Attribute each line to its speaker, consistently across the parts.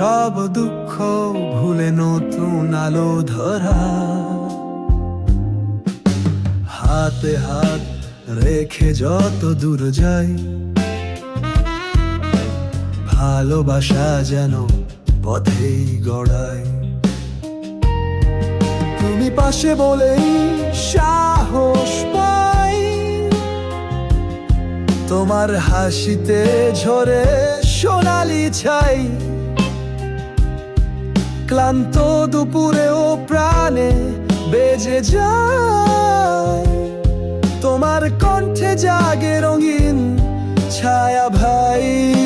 Speaker 1: সব দুঃখ ভুলে নতুন আলো ধরা। হাতে হাত রেখে যত দূর যাই, ভালোবাসা যেন পথেই গড়ায় তুমি পাশে বলেই সাহস পাই, তোমার হাসিতে ঝরে সোনালি ছাই। ক্লান্ত দুপুরেও প্রাণে বেজে যায়। তোমার কণ্ঠে জাগে রঙিন ছায়া ভাই।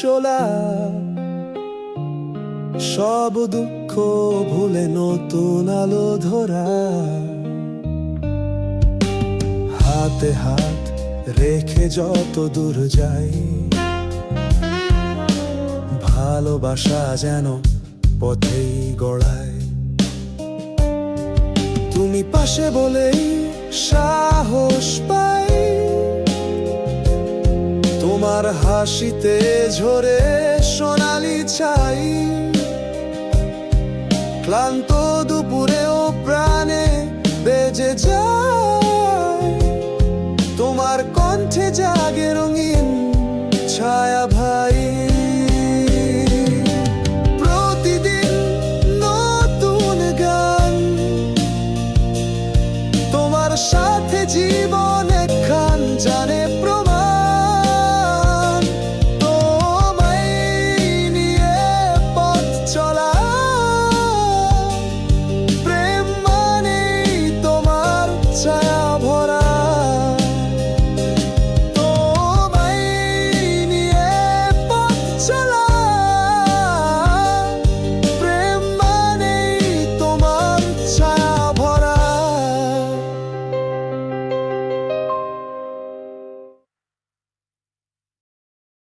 Speaker 1: চলা। সব দুঃখ ভুলে নতুন আলো ধরা। হাতে হাত রেখে যত দূর যাই, ভালোবাসা যেন পথেই গড়ায়। তুমি পাশে বলেই সাহস পাই। তোমার হাসিতে ঝরে সোনালি চাই ক্লান্ত দুপুরেও প্রাণে বেজে যায়। তোমার কণ্ঠে জাগে রঙিন ছায়া ভাই। প্রতিদিন তোমার সাথে জীবন